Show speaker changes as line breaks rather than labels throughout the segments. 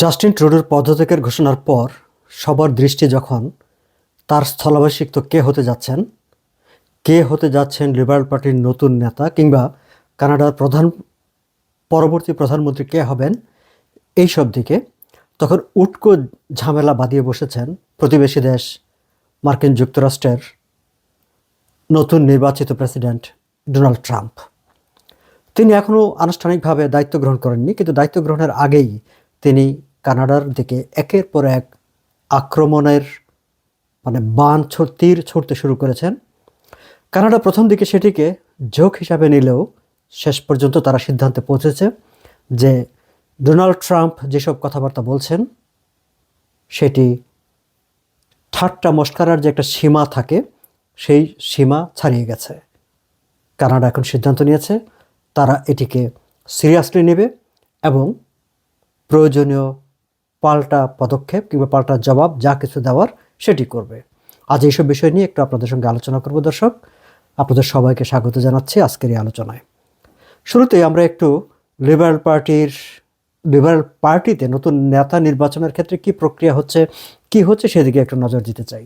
Justin ট্রুডোর পদত্যাগের ঘোষণার পর সবার দৃষ্টি যখন তার স্থলাভিষিক্ত কে হতে যাচ্ছেন, কে হতে যাচ্ছেন লিবারেল পার্টির নতুন নেতা কিংবা কানাডার প্রধান, পরবর্তী প্রধানমন্ত্রী কে হবেন এই সব দিকে তখন উটকো ঝামেলা বাঁধিয়ে বসেছেন প্রতিবেশী দেশ মার্কিন যুক্তরাষ্ট্রের নতুন নির্বাচিত প্রেসিডেন্ট ডোনাল্ড ট্রাম্প। তিনি এখনও আনুষ্ঠানিকভাবে দায়িত্ব গ্রহণ করেননি, কিন্তু দায়িত্ব গ্রহণের আগেই কানাডার দিকে একের পর এক আক্রমণের মানে বান তীর ছুটতে শুরু করেছেন। কানাডা প্রথম দিকে সেটিকে জোক হিসাবে নিলেও শেষ পর্যন্ত তারা সিদ্ধান্তে পৌঁছেছে যে ডোনাল্ড ট্রাম্প যেসব কথাবার্তা বলছেন, সেটি ঠাট্টা মস্কারার যে একটা সীমা থাকে, সেই সীমা ছাড়িয়ে গেছে। কানাডা এখন সিদ্ধান্ত নিয়েছে, তারা এটিকে সিরিয়াসলি নেবে এবং প্রয়োজনীয় পাল্টা পদক্ষেপ কিংবা পাল্টা জবাব যা কিছু দেওয়ার সেটি করবে। আজ এইসব বিষয় নিয়ে একটু আপনাদের সঙ্গে আলোচনা করব দর্শক। আপনাদের সবাইকে স্বাগত জানাচ্ছি আজকের এই আলোচনায়। শুরুতে আমরা একটু লিবারেল পার্টির লিবারেল পার্টিতে নতুন নেতা নির্বাচনের ক্ষেত্রে কি প্রক্রিয়া হচ্ছে, কি হচ্ছে সেদিকে একটু নজর দিতে চাই।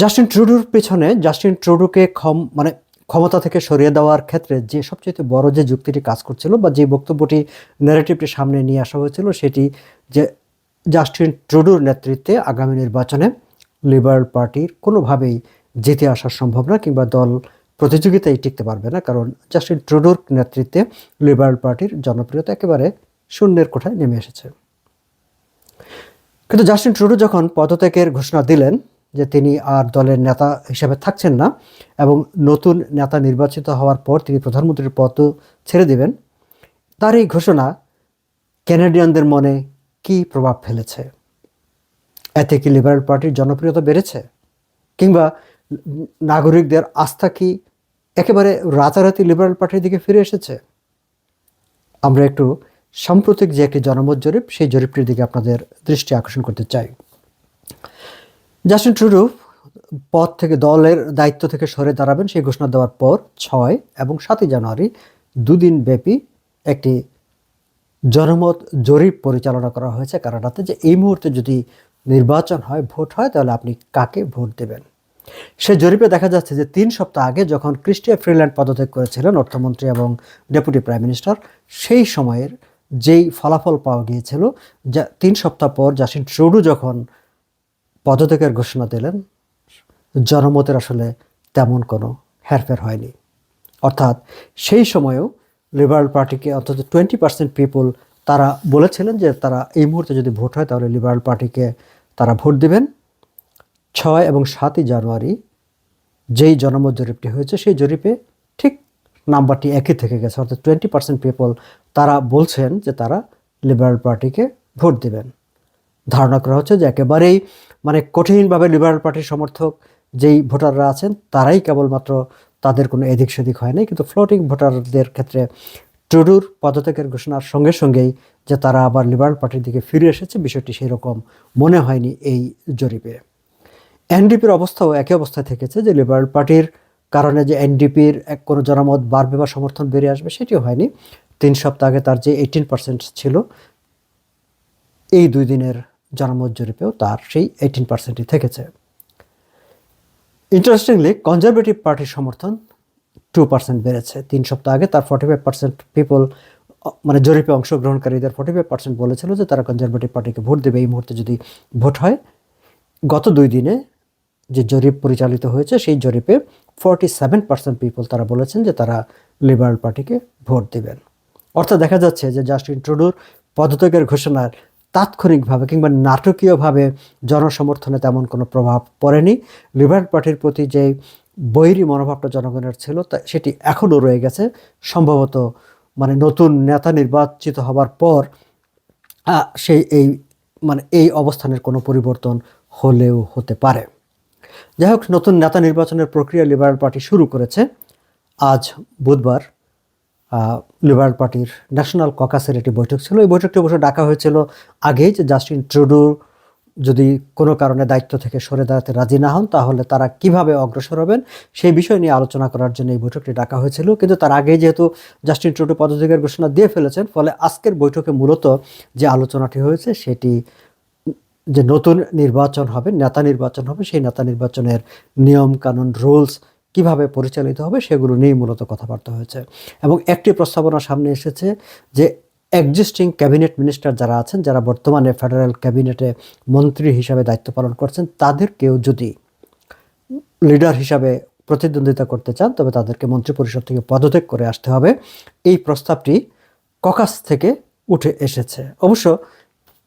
জাস্টিন ট্রুডুর পেছনে জাস্টিন ট্রুডুকে ক্ষম মানে ক্ষমতা থেকে সরিয়ে দেওয়ার ক্ষেত্রে যে সবচেয়ে বড় যে যুক্তিটি কাজ করছিল বা যে বক্তব্যটি ন্যারেটিভটি সামনে নিয়ে আসা হয়েছিল সেটি যে জাস্টিন ট্রুডুর নেতৃত্বে আগামী নির্বাচনে লিবারেল পার্টির কোনোভাবেই জিতে আসা সম্ভব না কিংবা দল প্রতিযোগিতায় টিকতে পারবে না। কারণ জাস্টিন ট্রুডুর নেতৃত্বে লিবারেল পার্টির জনপ্রিয়তা একেবারে শূন্যের কোঠায় নেমে এসেছে। কিন্তু জাস্টিন ট্রুডু যখন পদত্যাগের ঘোষণা দিলেন যে তিনি আর দলের নেতা হিসাবে থাকছেন না এবং নতুন নেতা নির্বাচিত হওয়ার পর তিনি প্রধানমন্ত্রীর পদ ছেড়ে দেবেন, তার এই ঘোষণা ক্যানাডিয়ানদের মনে কি প্রভাব ফেলেছে? এতে কি লিবারেল পার্টির জনপ্রিয়তা বেড়েছে? কিংবা নাগরিকদের আস্থা কি একেবারে রাতারাতি লিবারেল পার্টির দিকে ফিরে এসেছে? আমরা একটু সাম্প্রতিক যে একটি জনমত জরিপ, সেই জরিপটির দিকে আপনাদের দৃষ্টি আকর্ষণ করতে চাই। জাস্টিন ট্রুডো পদ থেকে দলের দায়িত্ব থেকে সরে দাঁড়াবেন সেই ঘোষণা দেওয়ার পর ছয় এবং সাতই জানুয়ারি দুদিন ব্যাপী একটি জনমত জরিপ পরিচালনা করা হয়েছে কানাডাতে যে এই মুহূর্তে যদি নির্বাচন হয়, ভোট হয়, তাহলে আপনি কাকে ভোট দেবেন? সে জরিপে দেখা যাচ্ছে যে তিন সপ্তাহ আগে যখন ক্রিস্টিয়া ফ্রিল্যান্ড পদত্যাগ করেছিলেন অর্থমন্ত্রী এবং ডেপুটি প্রাইম মিনিস্টার, সেই সময়ের যেই ফলাফল পাওয়া গিয়েছিল, যা তিন সপ্তাহ পর জাসিন ট্রুডু যখন পদত্যাগের ঘোষণা দিলেন। জনমতের আসলে তেমন কোনো হেরফের হয়নি। অর্থাৎ সেই সময়েও লিবারেল পার্টিকে অন্তত টোয়েন্টি পার্সেন্ট পিপুল তারা বলেছিলেন যে তারা এই মুহূর্তে যদি ভোট হয় তাহলে লিবারাল পার্টিকে তারা ভোট দেবেন। ছয় এবং সাতই জানুয়ারি যেই জনমত জরিপটি হয়েছে সেই জরিপে ঠিক নাম্বারটি একই থেকে গেছে। অর্থাৎ টোয়েন্টি পার্সেন্ট পিপল তারা বলছেন যে তারা লিবারাল পার্টিকে ভোট দেবেন। ধারণা করা হচ্ছে যে একেবারেই মানে কঠিনভাবে লিবারেল পার্টির সমর্থক যেই ভোটাররা আছেন, তারাই কেবলমাত্র তাদের কোনো এদিক সেদিক হয় নাই। কিন্তু ফ্লোটিং ভোটারদের ক্ষেত্রে ট্রুডুর পদত্যাগের ঘোষণার সঙ্গে সঙ্গেই যে তারা আবার লিবারেল পার্টির দিকে ফিরে এসেছে, বিষয়টি সেরকম মনে হয়নি এই জরিপে। এনডিপির অবস্থাও একই অবস্থায় থেকেছে যে লিবারেল পার্টির কারণে যে এনডিপির এক কোনো জনমত বাড়বে বা সমর্থন বেড়ে আসবে সেটিও হয়নি। তিন সপ্তাহ আগে তার যে এইটিন পার্সেন্ট ছিল, এই দুই দিনের জনমত জরিপেও তার সেই এইটিন পার্সেন্টই থেকেছে। ইন্টারেস্টিংলি কনজারভেটিভ পার্টির সমর্থন টু পার্সেন্ট বেড়েছে। তিন সপ্তাহ আগে তার ফর্টি ফাইভ পার্সেন্ট পিপল মানে জরিপে অংশগ্রহণকারীদের ফর্টি ফাইভ পার্সেন্ট বলেছিল যে তারা কনজারভেটিভ পার্টিকে ভোট দেবে। এই মুহূর্তে যদি ভোট হয়, গত দুই দিনে যে জরিপ পরিচালিত হয়েছে, সেই জরিপে ফর্টি সেভেন পার্সেন্ট পিপল তারা বলেছেন যে তারা লিবারেল পার্টিকে ভোট দেবেন। অর্থাৎ দেখা যাচ্ছে যে জাস্টিন ট্রুডোর পদত্যাগের ঘোষণার তাৎক্ষণিকভাবে কিংবা নাটকীয়ভাবে জনসমর্থনে তেমন কোনো প্রভাব পড়েনি। লিবারেল পার্টির প্রতি যে বৈরী মনোভাবটা জনগণের ছিল, তা সেটি এখনও রয়ে গেছে। সম্ভবত মানে নতুন নেতা নির্বাচিত হবার পর সেই এই মানে এই অবস্থানের কোনো পরিবর্তন হলেও হতে পারে। যাই হোক, নতুন নেতা নির্বাচনের প্রক্রিয়া লিবারেল পার্টি শুরু করেছে আজ বুধবার। লিবারেল পার্টির ন্যাশনাল ককাসের একটি বৈঠক ছিল। এই বৈঠকটি অবশ্য ডাকা হয়েছিল আগেই যে জাস্টিন ট্রুডো যদি কোনো কারণে দায়িত্ব থেকে সরে দাঁড়াতে রাজি না হন, তাহলে তারা কীভাবে অগ্রসর হবেন সেই বিষয় নিয়ে আলোচনা করার জন্য এই বৈঠকটি ডাকা হয়েছিল। কিন্তু তার আগে যেহেতু জাস্টিন ট্রুডো পদত্যাগের ঘোষণা দিয়ে ফেলেছেন, ফলে আজকের বৈঠকে মূলত যে আলোচনাটি হয়েছে, সেটি যে নতুন নির্বাচন হবে, নেতা নির্বাচন হবে, সেই নেতা নির্বাচনের নিয়ম কানুন রুলস কীভাবে পরিচালিত হবে সেগুলো নিয়ে মূলত কথাবার্তা হয়েছে। এবং একটি প্রস্তাবনা সামনে এসেছে যে এক্সিস্টিং ক্যাবিনেট মিনিস্টার যারা আছেন, যারা বর্তমানে ফেডারেল ক্যাবিনেটে মন্ত্রী হিসাবে দায়িত্ব পালন করছেন, তাদেরকেও যদি লিডার হিসাবে প্রতিদ্বন্দ্বিতা করতে চান, তবে তাদেরকে মন্ত্রিপরিষদ থেকে পদত্যাগ করে আসতে হবে। এই প্রস্তাবটি ককাস থেকে উঠে এসেছে। অবশ্য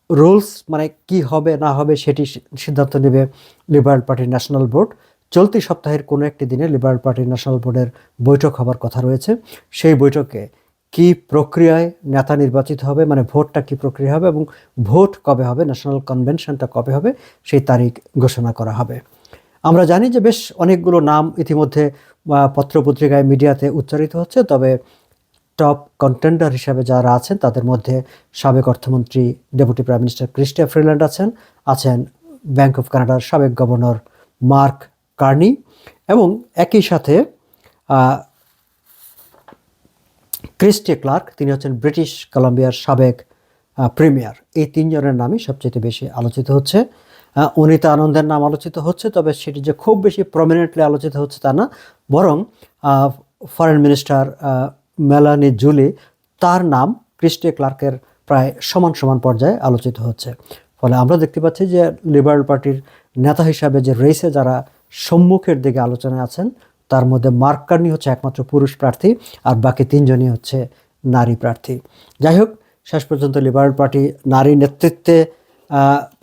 রুলস মানে কি হবে, না হবে, সেটি সিদ্ধান্ত নেবে লিবারেল পার্টির ন্যাশনাল বোর্ড চলতি সপ্তাহের কোনো একটি দিনে লিবারেল পার্টির ন্যাশনাল বোর্ডের বৈঠক হবার কথা রয়েছে। সেই বৈঠকে কি প্রক্রিয়ায় নেতা নির্বাচিত হবে মানে ভোটটা কি প্রক্রিয়া হবে এবং ভোট কবে হবে, ন্যাশনাল কনভেনশনটা কবে হবে, সেই তারিখ ঘোষণা করা হবে। আমরা জানি যে বেশ অনেকগুলো নাম ইতিমধ্যে পত্রপত্রিকায়, মিডিয়াতে উচ্চারিত হচ্ছে, তবে টপ কন্টেন্ডার হিসাবে যারা আছেন, তাদের মধ্যে সাবেক অর্থমন্ত্রী, deputy prime minister Chrystia Freeland আছেন আছেন ব্যাংক অফ কানাডার সাবেক গভর্নর মার্ক কার্নি এবং একই সাথে ক্রিস্টি ক্লার্ক, তিনি হচ্ছেন ব্রিটিশ কলম্বিয়ার সাবেক প্রিমিয়ার। এই তিনজনের নামই সবচেয়ে বেশি আলোচিত হচ্ছে। অনিতা আনন্দের নাম আলোচিত হচ্ছে, তবে সেটি যে খুব বেশি প্রমিনেন্টলি আলোচিত হচ্ছে তা না। বরং ফরেন মিনিস্টার মেলানি জুলি তার নাম ক্রিস্টি ক্লার্কের প্রায় সমান সমান পর্যায়ে আলোচিত হচ্ছে। ফলে আমরা দেখতে পাচ্ছি যে লিবারেল পার্টির নেতা হিসাবে যে রেসে যারা সম্মুখের দিকে আলোচনায় আছেন। তার মধ্যে মার্ক কার্নি হচ্ছে একমাত্র পুরুষ প্রার্থী আর বাকি তিনজনই হচ্ছে নারী প্রার্থী। যাই হোক, শেষ পর্যন্ত লিবারেল পার্টি নারী নেতৃত্বে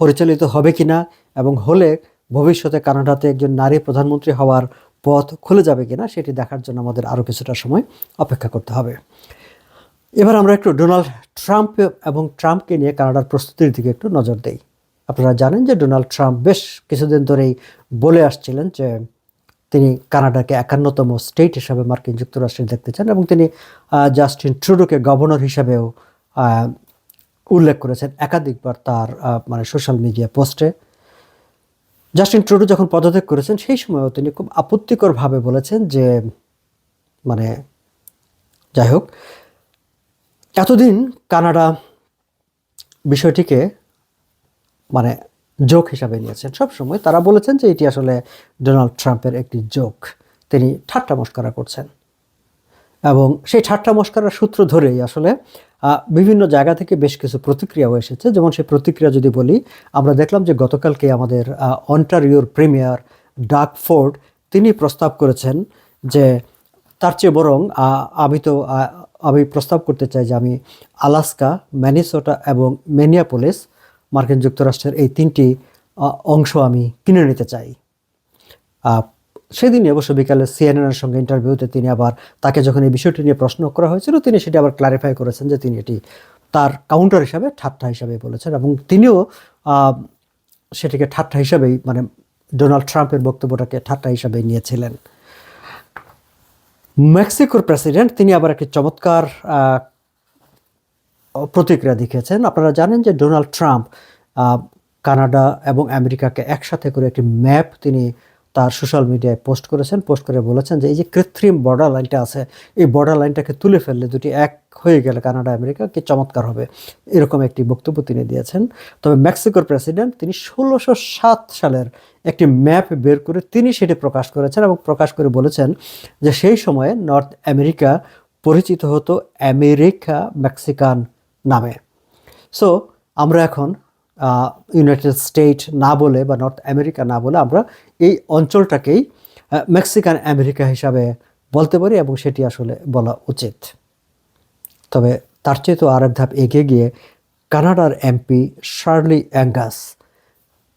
পরিচালিত হবে কিনা এবং হলে ভবিষ্যতে কানাডাতে একজন নারী প্রধানমন্ত্রী হওয়ার পথ খুলে যাবে কিনা সেটি দেখার জন্য আমাদের আরও কিছুটা সময় অপেক্ষা করতে হবে। এবার আমরা একটু ডোনাল্ড ট্রাম্প এবং ট্রাম্পকে নিয়ে কানাডার প্রস্তুতির দিকে একটু নজর দেই। আপনারা জানেন যে ডোনাল্ড ট্রাম্প বেশ কিছুদিন ধরেই বলে আসছিলেন যে তিনি কানাডাকে একান্নতম স্টেট হিসাবে মার্কিন যুক্তরাষ্ট্রে দেখতে চান এবং তিনি জাস্টিন ট্রুডোকে গভর্নর হিসাবেও উল্লেখ করেছেন একাধিকবার তার মানে সোশ্যাল মিডিয়া পোস্টে। জাস্টিন ট্রুডো যখন পদত্যাগ করেছেন, সেই সময়ও তিনি খুব আপত্তিকরভাবে বলেছেন যে মানে যাই হোক, এতদিন কানাডা বিষয়টিকে মানে জোক হিসাবে নিয়েছেন। সবসময় তারা বলেছেন যে এটি আসলে ডোনাল্ড ট্রাম্পের একটি জোক তিনি ঠাট্টা মস্করা করছেন। এবং সেই ঠাট্টা মস্করার সূত্র ধরেই আসলে বিভিন্ন জায়গা থেকে বেশ কিছু প্রতিক্রিয়াও এসেছে। যেমন সেই প্রতিক্রিয়া যদি বলি, আমরা দেখলাম যে গতকালকে আমাদের অন্টারিওর প্রিমিয়ার ডাক ফোর্ড, তিনি প্রস্তাব করেছেন যে তার চেয়ে বরং আমি তো আমি প্রস্তাব করতে চাই যে আমি আলাস্কা, ম্যানিসোটা এবং মেনিয়াপোলিস মার্কিন যুক্তরাষ্ট্রের এই তিনটি অংশ আমি কিনে নিতে চাই। সেদিনই অবশ্য বিকালে সিএনএনের সঙ্গে ইন্টারভিউতে তিনি আবার তাকে যখন এই বিষয়টি নিয়ে প্রশ্ন করা হয়েছিল, তিনি সেটি আবার ক্লারিফাই করেছেন যে তিনি এটি তার কাউন্টার হিসাবে ঠাট্টা হিসাবে বলেছেন এবং তিনিও সেটিকে ঠাট্টা হিসাবেই মানে ডোনাল্ড ট্রাম্পের বক্তব্যটাকে ঠাট্টা হিসাবে নিয়েছিলেন। মেক্সিকোর প্রেসিডেন্ট তিনি আবার একটি চমৎকার প্রতিক্রিয়া দেখিয়েছেন। আপনারা জানেন যে ডোনাল্ড ট্রাম্প কানাডা এবং আমেরিকাকে একসাথে করে একটি ম্যাপ তিনি তার সোশ্যাল মিডিয়ায় পোস্ট করেছেন, পোস্ট করে বলেছেন যে এই যে কৃত্রিম বর্ডার লাইনটা আছে, এই বর্ডার লাইনটাকে তুলে ফেললে দুটি এক হয়ে গেলে কানাডা আমেরিকা কি চমৎকার হবে, এরকম একটি বক্তব্য তিনি দিয়েছেন। তবে মেক্সিকোর প্রেসিডেন্ট তিনি ষোলোশো সাত সালের একটি ম্যাপ বের করে তিনি সেটি প্রকাশ করেছেন এবং প্রকাশ করে বলেছেন যে সেই সময়ে নর্থ আমেরিকা পরিচিত হতো আমেরিকা মেক্সিকান নামে। সো আমরা এখন ইউনাইটেড স্টেট না বলে বা নর্থ আমেরিকা না বলে আমরা এই অঞ্চলটাকেই মেক্সিকান আমেরিকা হিসাবে বলতে পারি এবং সেটি আসলে বলা উচিত। তবে তার চেয়ে তো আরেক ধাপ এগিয়ে গিয়ে কানাডার এমপি শার্লি অ্যাঙ্গাস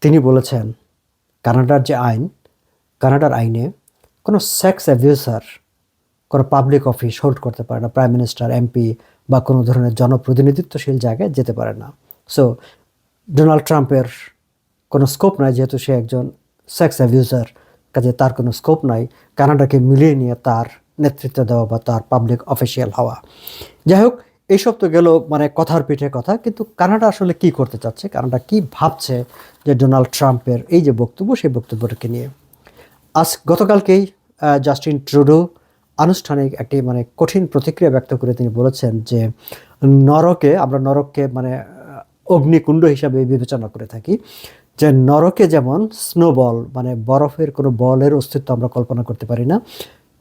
তিনি বলেছেন, কানাডার যে আইন, কানাডার আইনে কোনো সেক্স অ্যাবিউসার কোনো পাবলিক অফিস হোল্ড করতে পারে না প্রাইম মিনিস্টার এমপি বা কোনো ধরনের জনপ্রতিনিধিত্বশীল জায়গায় যেতে পারে না। সো ডোনাল্ড ট্রাম্পের কোনো স্কোপ নাই, যেহেতু সে একজন সেক্স অ্যাবিউজার কাজে তার কোনো স্কোপ নাই। কানাডাকে মিলিয়ে নিয়ে তার নেতৃত্ব দেওয়া বা তার পাবলিক অফিসিয়াল হওয়া। যাই হোক, এইসব তো গেল মানে কথার পিঠে কথা, কিন্তু কানাডা আসলে কি করতে চাচ্ছে? কানাডা কি ভাবছে যে ডোনাল্ড ট্রাম্পের এই যে বক্তব্য, সেই বক্তব্যটাকে নিয়ে? আজ গতকালকেই জাস্টিন ট্রুডো আনুষ্ঠানিক একটি মানে কঠিন প্রতিক্রিয়া ব্যক্ত করে তিনি বলেছেন যে, নরকে, আমরা নরককে মানে অগ্নিকুণ্ড হিসাবে বিবেচনা করে থাকি, যে নরকে যেমন স্নোবল মানে বরফের কোনো বলের অস্তিত্ব আমরা কল্পনা করতে পারি না,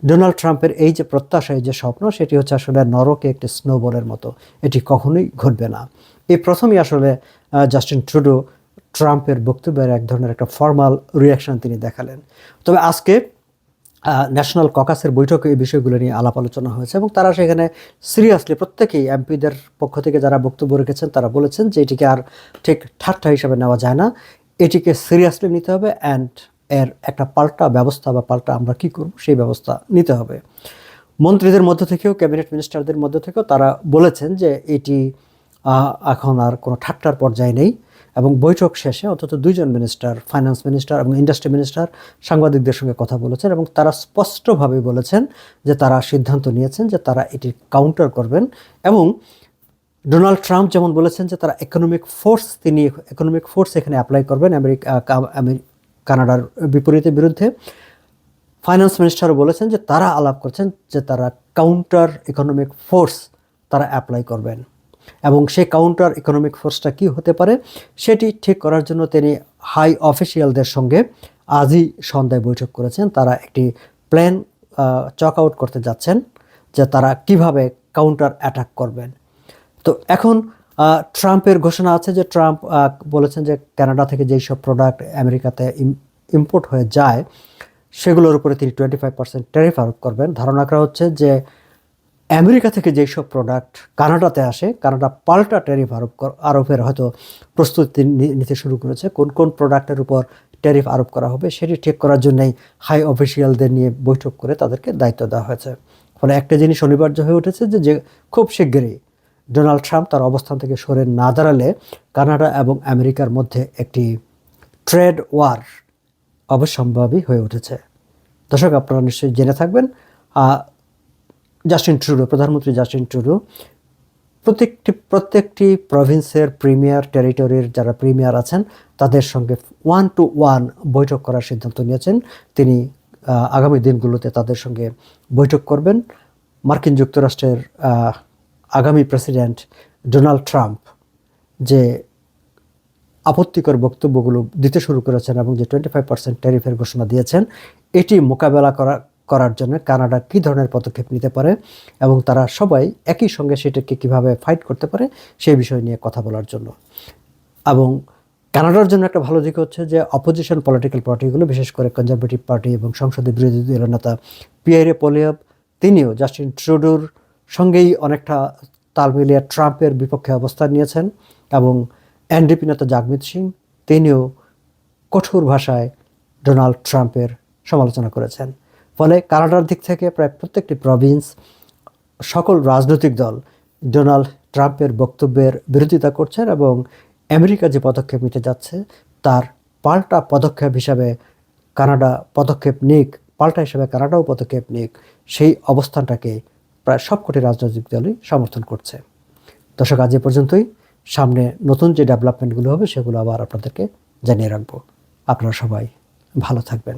ডোনাল্ড ট্রাম্পের এই যে প্রত্যাশা এই যে স্বপ্ন, সেটি হচ্ছে আসলে নরকে একটি স্নোবলের মতো। এটি কখনোই ঘটবে না। এই প্রথমেই আসলে জাস্টিন ট্রুডো ট্রাম্পের বক্তব্যের এক ধরনের একটা ফর্মাল রিয়াকশন তিনি দেখালেন। তবে আজকে ন্যাশনাল ককাসের বৈঠকে এই বিষয়গুলো নিয়ে আলাপ আলোচনা হয়েছে এবং তারা সেখানে সিরিয়াসলি প্রত্যেকেই এমপিদের পক্ষ থেকে যারা বক্তব্য রেখেছেন, তারা বলেছেন যে এটিকে আর ঠিক ঠাট্টা হিসাবে নেওয়া যায় না। এটিকে সিরিয়াসলি নিতে হবে অ্যান্ড এর একটা পাল্টা ব্যবস্থা বা পাল্টা আমরা কি করব সেই ব্যবস্থা নিতে হবে। মন্ত্রীদের মধ্য থেকেও, ক্যাবিনেট মিনিস্টারদের মধ্য থেকেও তারা বলেছেন যে এটি এখন আর কোনো ঠাট্টার পর্যায়ে নেই। এবং বৈঠক শেষে অন্তত দুইজন মিনিস্টার ফাইন্যান্স মিনিস্টার এবং ইন্ডাস্ট্রি মিনিস্টার সাংবাদিকদের সঙ্গে কথা বলেছেন এবং তারা স্পষ্টভাবে বলেছেন যে তারা সিদ্ধান্ত নিয়েছেন যে তারা এটি কাউন্টার করবেন এবং ডোনাল্ড ট্রাম্প যেমন বলেছেন যে তারা ইকোনমিক ফোর্স তিনি ইকোনমিক ফোর্স এখানে অ্যাপ্লাই করবেন আমেরিকা কানাডার বিপরীতে বিরুদ্ধে। ফাইন্যান্স মিনিস্টারও বলেছেন যে তারা আলাপ করছেন যে তারা কাউন্টার ইকোনমিক ফোর্স তারা অ্যাপ্লাই করবেন। এবং সেই কাউন্টার ইকোনমিক ফোর্সটা কি হতে পারে, সেটি ঠিক করার জন্য তিনি হাই অফিসিয়ালদের সঙ্গে আজই সন্ধ্যায় বৈঠক করেছেন। তারা একটি প্ল্যান চক আউট করতে যাচ্ছেন যে তারা কীভাবে কাউন্টার অ্যাটাক করবেন। তো এখন ট্রাম্পের ঘোষণা আছে যে ট্রাম্প বলেছেন যে কানাডা থেকে যেই সব প্রোডাক্ট আমেরিকাতে ইম্পোর্ট হয়ে যায়, সেগুলোর উপরে তিনি টোয়েন্টি ফাইভ পার্সেন্ট ট্যারিফ আরোপ করবেন। ধারণা করা হচ্ছে যে আমেরিকা থেকে যেই সব প্রোডাক্ট কানাডাতে আসে, কানাডা পাল্টা ট্যারিফ আরোপ আরোপের হয়তো প্রস্তুতি নিতে শুরু করেছে। কোন কোন প্রোডাক্টের উপর ট্যারিফ আরোপ করা হবে সেটি ঠিক করার জন্যই হাই অফিসিয়ালদের নিয়ে বৈঠক করে তাদেরকে দায়িত্ব দেওয়া হয়েছে। ফলে একটা জিনিস অনিবার্য হয়ে উঠেছে যে যে খুব শিগগিরই ডোনাল্ড ট্রাম্প তার অবস্থান থেকে সরে না দাঁড়ালে কানাডা এবং আমেরিকার মধ্যে একটি ট্রেড ওয়ার অবশ্যম্ভাবী হয়ে উঠেছে। দর্শক, আপনারা নিশ্চয়ই জেনে থাকবেন জাস্টিন ট্রুডো প্রধানমন্ত্রী জাস্টিন ট্রুডো প্রত্যেকটি প্রত্যেকটি প্রভিন্সের প্রিমিয়ার টেরিটরির যারা প্রিমিয়ার আছেন, তাদের সঙ্গে ওয়ান টু ওয়ান বৈঠক করার সিদ্ধান্ত নিয়েছেন। তিনি আগামী দিনগুলোতে তাদের সঙ্গে বৈঠক করবেন। মার্কিন যুক্তরাষ্ট্রের আগামী প্রেসিডেন্ট ডোনাল্ড ট্রাম্প যে আপত্তিকর বক্তব্যগুলো দিতে শুরু করেছেন এবং যে টোয়েন্টি ফাইভ পার্সেন্ট ট্যারিফের ঘোষণা দিয়েছেন, এটি মোকাবেলা করা করার জন্য কানাডা কী ধরনের পদক্ষেপ নিতে পারে এবং তারা সবাই একই সঙ্গে সেটাকে কীভাবে ফাইট করতে পারে সেই বিষয় নিয়ে কথা বলার জন্য। এবং কানাডার জন্য একটা ভালো দিক হচ্ছে যে অপোজিশন পলিটিক্যাল পার্টিগুলো বিশেষ করে কনজারভেটিভ পার্টি এবং সংসদে বিরোধী দলের নেতা পিয়ারে পোলিয়াব তিনিও জাস্টিন ট্রুডোর সঙ্গেই অনেকটা তাল মিলিয়ে ট্রাম্পের বিপক্ষে অবস্থান নিয়েছেন এবং এনডিপি নেতা জাগমিত সিং, তিনিও কঠোর ভাষায় ডোনাল্ড ট্রাম্পের সমালোচনা করেছেন। ফলে কানাডার দিক থেকে প্রায় প্রত্যেকটি প্রভিন্স সকল রাজনৈতিক দল ডোনাল্ড ট্রাম্পের বক্তব্যের বিরোধিতা করছেন এবং আমেরিকা যে পদক্ষেপ নিতে যাচ্ছে, তার পাল্টা পদক্ষেপ হিসাবে কানাডা পদক্ষেপ নিক, পাল্টা হিসাবে কানাডাও পদক্ষেপ নিক, সেই অবস্থানটাকে প্রায় সবকটি রাজনৈতিক দলই সমর্থন করছে। দর্শক, আজ এ পর্যন্তই। সামনে নতুন যে ডেভেলপমেন্টগুলো হবে, সেগুলো আবার আপনাদেরকে জানিয়ে রাখব। আপনারা সবাই ভালো থাকবেন।